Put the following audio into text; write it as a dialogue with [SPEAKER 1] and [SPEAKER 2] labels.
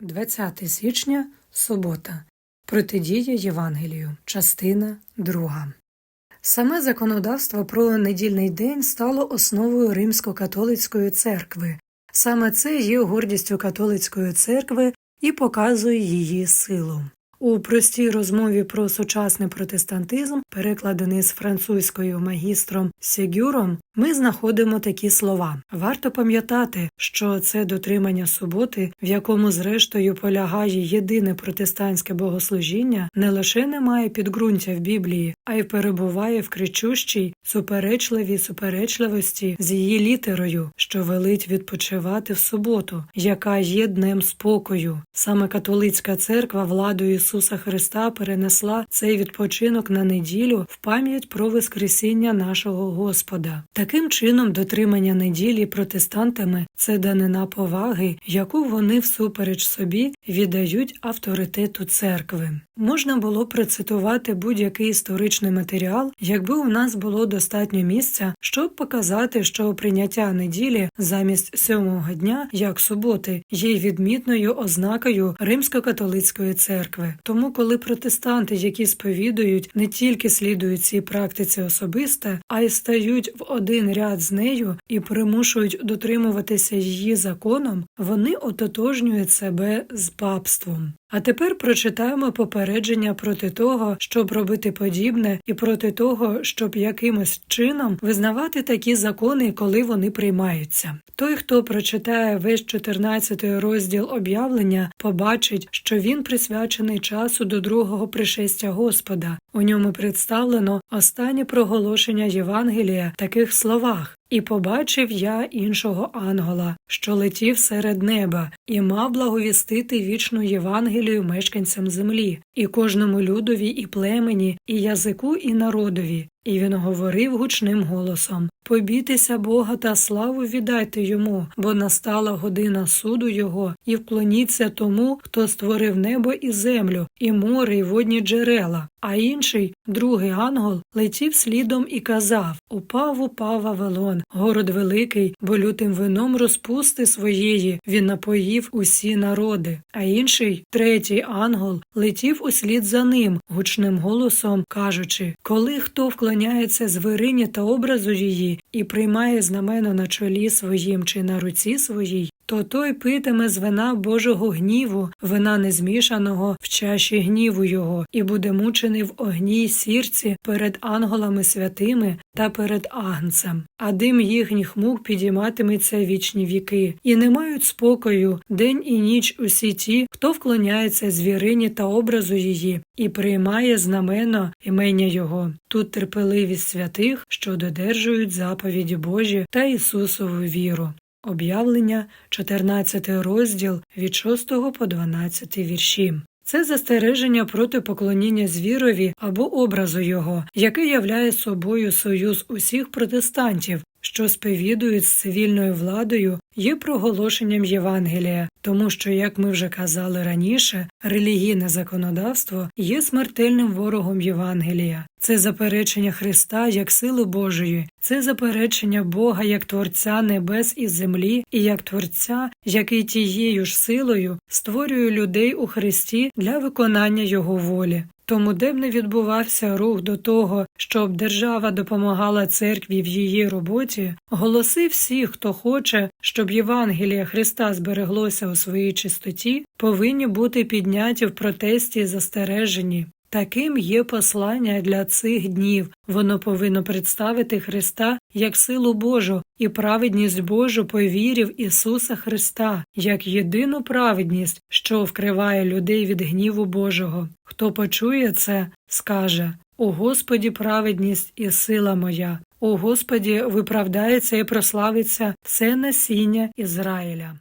[SPEAKER 1] 20 січня, субота. Протидія Євангелію. Частина 2. Саме законодавство про недільний день стало основою Римсько-католицької церкви. Саме це є гордістю католицької церкви і показує її силу. У простій розмові про сучасний протестантизм, перекладений з французькою магістром Сегюром, ми знаходимо такі слова. Варто пам'ятати, що це дотримання суботи, в якому зрештою полягає єдине протестантське богослужіння, не лише не має підґрунтя в Біблії, а й перебуває в кричущій, суперечливій суперечливості з її літерою, що велить відпочивати в суботу, яка є днем спокою. Саме католицька церква владою Ісуса Христа перенесла цей відпочинок на неділю в пам'ять про Воскресіння нашого Господа. Таким чином, дотримання неділі протестантами це данина поваги, яку вони всупереч собі віддають авторитету церкви. Можна було процитувати будь-який історичний матеріал, якби у нас було достатньо місця, щоб показати, що прийняття неділі замість сьомого дня, як суботи, є відмітною ознакою римсько-католицької церкви. Тому, коли протестанти, які сповідують, не тільки слідують цій практиці особисте, а й стають в один ряд з нею і примушують дотримуватися її законом, вони ототожнюють себе з папством. А тепер прочитаємо попередження проти того, щоб робити подібне, і проти того, щоб якимось чином визнавати такі закони, коли вони приймаються. Той, хто прочитає весь 14 розділ об'явлення, побачить, що він присвячений часу до другого пришестя Господа. У ньому представлено останнє проголошення Євангелія в таких словах. І побачив я іншого ангела, що летів серед неба, і мав благовістити вічну Євангелію мешканцям землі, і кожному людові, і племені, і язику, і народові. І він говорив гучним голосом Побійтеся Бога та славу віддайте йому, бо настала година суду Його, і вклоніться тому, хто створив небо і землю, і море, і водні джерела. А інший, другий ангел, летів слідом і казав Упав, упав Вавилон, город великий, бо лютим вином розпусти своєї він напоїв усі народи. А інший, третій ангел, летів услід за ним, гучним голосом кажучи Коли хто вклоняється звирині та образу її і приймає знамено на чолі своїм чи на руці своїй, то той питиме з вина Божого гніву, вина незмішаного в чаші гніву його, і буде мучений в огні й сірці перед ангелами святими та перед агнцем, а дим їхніх мук підійматиметься вічні віки, і не мають спокою день і ніч усі ті, хто вклоняється звірині та образу її, і приймає знамено імення Його. Тут терпеливість святих, що додержують заповіді Божі та Ісусову віру. Об'явлення, 14 розділ від 6 по 12 вірші. Це застереження проти поклоніння звірові або образу його, яке являє собою союз усіх протестантів, що сповідують з цивільною владою, є проголошенням Євангелія, тому що, як ми вже казали раніше, релігійне законодавство є смертельним ворогом Євангелія. Це заперечення Христа як сили Божої, це заперечення Бога як Творця небес і землі, і як Творця, який тією ж силою створює людей у Христі для виконання Його волі. Тому, де б не відбувався рух до того, щоб держава допомагала церкві в її роботі, голоси всіх, хто хоче, щоб Євангелія Христа збереглося у своїй чистоті, повинні бути підняті в протесті і застережені. Таким є послання для цих днів. Воно повинно представити Христа як силу Божу і праведність Божу по вірі в Ісуса Христа, як єдину праведність, що вкриває людей від гніву Божого. Хто почує це, скаже У Господі праведність і сила моя, у Господі виправдається і прославиться все насіння Ізраїля.